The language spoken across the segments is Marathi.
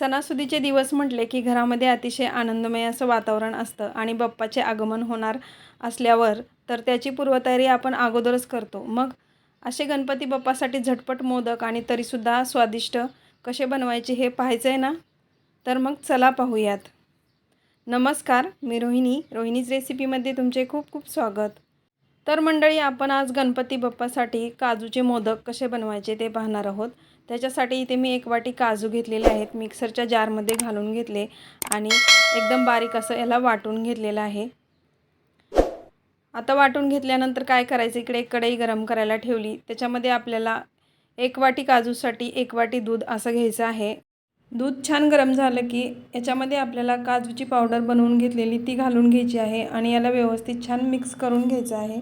सणासुदीचे दिवस म्हटले की घरामध्ये अतिशय आनंदमय असं वातावरण असतं आणि बाप्पाचे आगमन होणार असल्यावर तर त्याची पूर्वतयारी आपण अगोदरच करतो. मग असे गणपती बाप्पासाठी झटपट मोदक आणि तरीसुद्धा स्वादिष्ट कसे बनवायचे हे पाहायचं आहे ना? तर मग चला पाहूयात. नमस्कार मी रोहिणी. रोहिणीज रेसिपीमध्ये तुमचे खूप खूप स्वागत. तर मंडळी आपण आज गणपती बाप्पासाठी काजूचे मोदक कसे बनवायचे ते पाहणार आहोत. त्याच्यासाठी इथे मी एक वाटी काजू घेतलेले आहेत मिक्सरच्या जारमध्ये घालून घेतले आणि एकदम बारीक असं याला वाटून घेतलेलं आहे. आता वाटून घेतल्यानंतर काय करायचं? इकडे एक कढई गरम करायला ठेवली. त्याच्यामध्ये आपल्याला एक वाटी काजूसाठी एक वाटी दूध असं घ्यायचं आहे. दूध छान गरम झालं की याच्यामध्ये आपल्याला काजूची पावडर बनवून घेतलेली ती घालून घ्यायची आहे आणि याला व्यवस्थित छान मिक्स करून घ्यायचं आहे.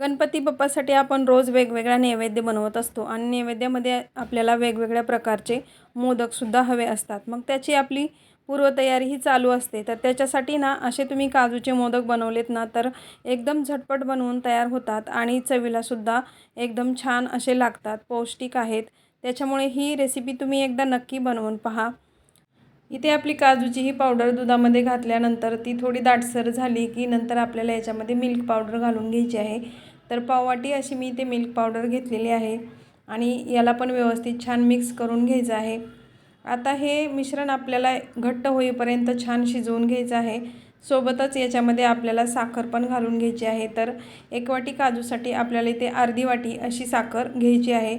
गणपती बाप्पासाठी आपण रोज वेगवेगळा नैवेद्य बनवत असतो आणि नैवेद्यामध्ये आपल्याला वेगवेगळ्या प्रकारचे मोदकसुद्धा हवे असतात. मग त्याची आपली पूर्वतयारी ही चालू असते. तर त्याच्यासाठी ना असे तुम्ही काजूचे मोदक बनवलेत ना तर एकदम झटपट बनवून तयार होतात आणि चवीलासुद्धा एकदम छान असे लागतात पौष्टिक आहेत. त्याच्यामुळे ही रेसिपी तुम्ही एकदा नक्की बनवून पहा. इथे आपली काजूची ही पावडर दुधामध्ये घातल्यानंतर ती थोडी दाटसर झाली की नंतर आपल्याला याच्यामध्ये मिल्क पावडर घालून घ्यायची आहे. तर पाववाटी अशी मी इथे मिल्क पावडर घेतलेली आहे आणि याला पण व्यवस्थित छान मिक्स करून घ्यायचं आहे. आता हे मिश्रण आपल्याला घट्ट होईपर्यंत छान शिजवून घ्यायचं आहे. सोबतच याच्यामध्ये आपल्याला साखर पण घालून घ्यायची आहे. तर एक वाटी काजूसाठी आपल्याला इथे अर्धी वाटी अशी साखर घ्यायची आहे.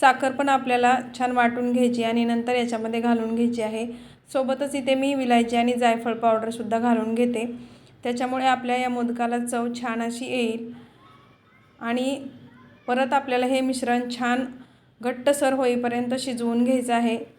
साखर पण आपल्याला छान वाटून घ्यायची आणि नंतर याच्यामध्ये घालून घ्यायची आहे. सोबतच इथे मी विलायची आणि जायफळ पावडरसुद्धा घालून घेते. त्याच्यामुळे आपल्या या मोदकाला चव छान अशी येईल. आणि परत आपल्याला हे मिश्रण छान घट्टसर होईपर्यंत शिजवून घ्यायचं आहे.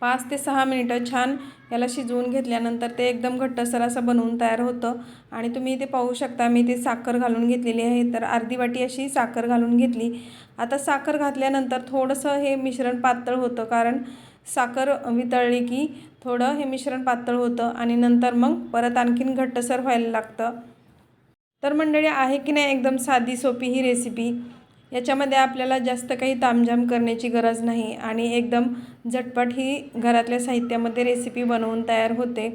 पाच ते सहा मिनिटं छान याला शिजवून घेतल्यानंतर ते एकदम घट्टसर असं बनवून तयार होतं. आणि तुम्ही इथे पाहू शकता मी ते साखर घालून घेतलेली आहे. तर अर्धी वाटी अशी साखर घालून घेतली. आता साखर घातल्यानंतर थोडंसं हे मिश्रण पातळ होतं कारण साखर वितळली की थोडं हे मिश्रण पातळ होतं आणि नंतर मग परत आणखीन घट्टसर व्हायला लागतं. तर मंडळी आहे की नाही एकदम साधी सोपी ही रेसिपी याच्यामध्ये आपल्याला जास्त काही तामझाम करण्याची गरज नाही आणि एकदम झटपट ही घरातल्या साहित्यामध्ये रेसिपी बनवून तयार होते.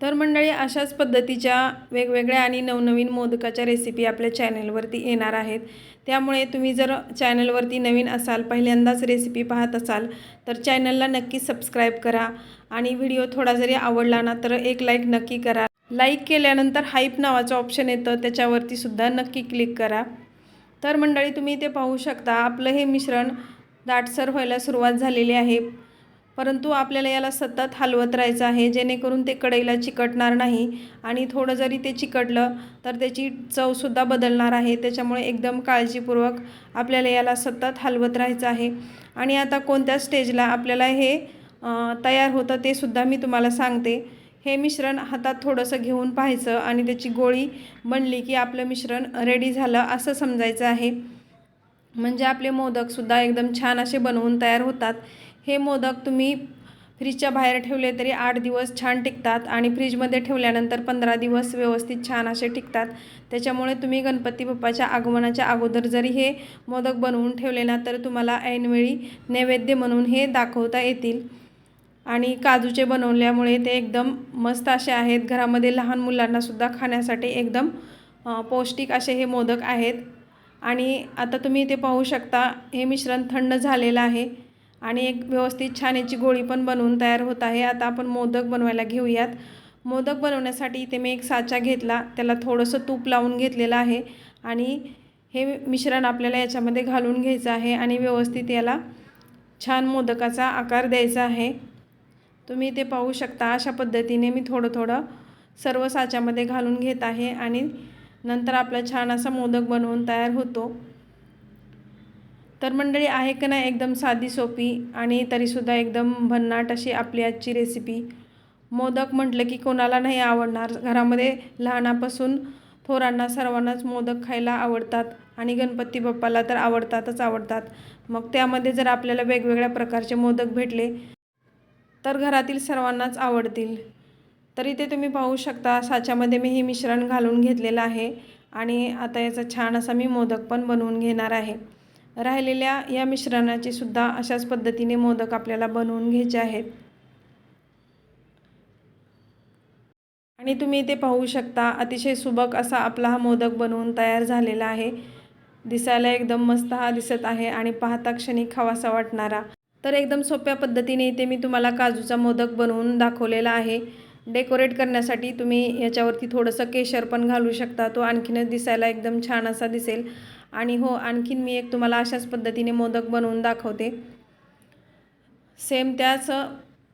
तर मंडळी अशाच पद्धतीच्या वेगवेगळ्या आणि नवनवीन मोदकाच्या रेसिपी आपल्या चॅनलवरती येणार आहेत. त्यामुळे तुम्ही जर चॅनलवरती नवीन असाल पहिल्यांदाच रेसिपी पाहत असाल तर चॅनलला नक्की सबस्क्राईब करा आणि व्हिडिओ थोडा जरी आवडला ना तर एक लाईक नक्की करा. लाईक केल्यानंतर हाईप नावाचं ऑप्शन येतं त्याच्यावरती सुद्धा नक्की क्लिक करा. तर मंडळी तुम्ही ते पाहू शकता आपलं हे मिश्रण दाटसर व्हायला सुरुवात झालेली आहे. परंतु आपल्याला याला सतत हलवत राहायचं आहे जेणेकरून ते कढईला चिकटणार नाही आणि थोडं जरी ते चिकटलं तर त्याची चवसुद्धा बदलणार आहे. त्याच्यामुळे एकदम काळजीपूर्वक आपल्याला याला सतत हलवत राहायचं आहे. आणि आता कोणत्या स्टेजला आपल्याला हे तयार होतं ते सुद्धा मी तुम्हाला सांगते. हे मिश्रण हातात थोडंसं घेऊन पाहायचं आणि त्याची गोळी बनली की आपलं मिश्रण रेडी झालं असं समजायचं आहे. म्हणजे आपले मोदकसुद्धा एकदम छान असे बनवून तयार होतात. हे मोदक तुम्ही फ्रीजच्या बाहेर ठेवले तरी आठ दिवस छान टिकतात आणि फ्रीजमध्ये ठेवल्यानंतर पंधरा दिवस व्यवस्थित छान असे टिकतात. त्याच्यामुळे तुम्ही गणपती बाप्पाच्या आगमनाच्या अगोदर जरी हे मोदक बनवून ठेवले ना तर तुम्हाला ऐनवेळी नैवेद्य म्हणून हे दाखवता येतील. आणि काजूचे बनवल्यामुळे ते एकदम मस्त असे आहेत. घरामध्ये लहान मुलांनासुद्धा खाण्यासाठी एकदम पौष्टिक असे हे मोदक आहेत. आणि आता तुम्ही इथे पाहू शकता हे मिश्रण थंड झालेलं आहे आणि एक व्यवस्थित छान याची गोळी पण बनवून तयार होत आहे. आता आपण मोदक बनवायला घेऊयात. मोदक बनवण्यासाठी इथे मी एक साचा घेतला त्याला थोडंसं तूप लावून घेतलेलं आहे आणि हे मिश्रण आपल्याला याच्यामध्ये घालून घ्यायचं आहे आणि व्यवस्थित याला छान मोदकाचा आकार द्यायचा आहे. तुम्ही ते पाहू शकता. अशा पद्धतीने मी थोडं थोडं सर्व साच्यामध्ये घालून घेत आहे आणि नंतर आपला छान असा मोदक बनवून तयार होतो. तर मंडळी आहे का नाही एकदम साधी सोपी आणि तरीसुद्धा एकदम भन्नाट अशी आपली आजची रेसिपी मोदक म्हटलं की कोणाला नाही आवडणार. घरामध्ये लहानापासून थोरांना सर्वांनाच मोदक खायला आवडतात आणि गणपती बाप्पाला तर आवडतातच आवडतात. मग त्यामध्ये जर आपल्याला वेगवेगळ्या प्रकारचे मोदक भेटले तर घरातील सर्वांनाच आवडतील. तर इथे तुम्ही पाहू शकता साच्यामध्ये मी हे मिश्रण घालून घेतलेलं आहे आणि आता याचा छान असा मी मोदक पण बनवून घेणार आहे. राहिलेल्या या मिश्रणाचे सुद्धा अशाच पद्धतीने मोदक आपल्याला बनवून घ्यायचे आहेत. आणि तुम्ही इथे पाहू शकता अतिशय सुबक असा आपला हा मोदक बनवून तयार झालेला आहे. दिसायला एकदम मस्त हा दिसत आहे आणि पाहता क्षणी खावासा वाटणारा. तर एकदम सोप्या पद्धतीने इथे मी तुम्हाला काजूचा मोदक बनवून दाखवलेला आहे. डेकोरेट करण्यासाठी तुम्ही याच्यावरती थोडंसं केशर पण घालू शकता. तो आणखीनच दिसायला एकदम छान असा दिसेल. आणि हो आणखीन मी एक तुम्हाला अशाच पद्धतीने मोदक बनवून दाखवते. सेम त्याच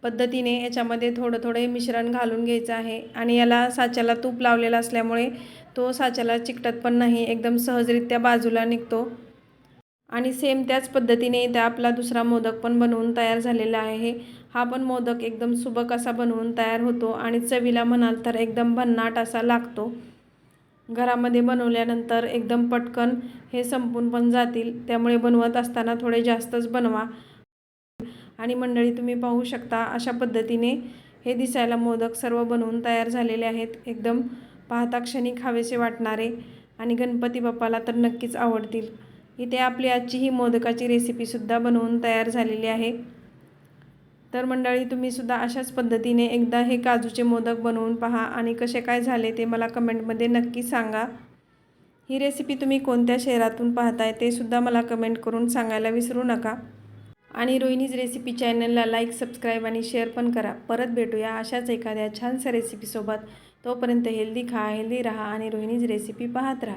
पद्धतीने याच्यामध्ये थोडं थोडे मिश्रण घालून घ्यायचं आहे. आणि याला साच्याला तूप लावलेला असल्यामुळे तो साच्याला चिकटत पण नाही. एकदम सहजरित्या बाजूला निघतो. आणि सेम त्याच पद्धतीने इथे आपला दुसरा मोदक पण बनवून तयार झालेला आहे. हा पण मोदक एकदम सुबक असा बनवून तयार होतो आणि चवीला म्हणाल तर एकदम भन्नाट असा लागतो. घरामध्ये बनवल्यानंतर एकदम पटकन हे संपून पण जातील. त्यामुळे बनवत असताना थोडे जास्तच बनवा. आणि मंडळी तुम्ही पाहू शकता अशा पद्धतीने हे दिसायला मोदक सर्व बनवून तयार झालेले आहेत. एकदम पाहता क्षणी खावेसे वाटणारे आणि गणपती बाप्पाला तर नक्कीच आवडतील. इथे आपली आजची ही मोदकाची रेसिपीसुद्धा बनवून तयार झालेली आहे. तर मंडळी तुम्हीसुद्धा अशाच पद्धतीने एकदा हे काजूचे मोदक बनवून पहा आणि कसे काय झाले ते मला कमेंटमध्ये नक्की सांगा. ही रेसिपी तुम्ही कोणत्या शहरातून पाहताय ते सुद्धा मला कमेंट करून सांगायला विसरू नका. आणि रोहिणीज रेसिपी चॅनलला लाईक सबस्क्राईब आणि शेअर पण करा. परत भेटूया अशाच एखाद्या छानशा रेसिपीसोबत तोपर्यंत हेल्दी खा हेल्दी राहा आणि रोहिणीज रेसिपी पाहत राहा.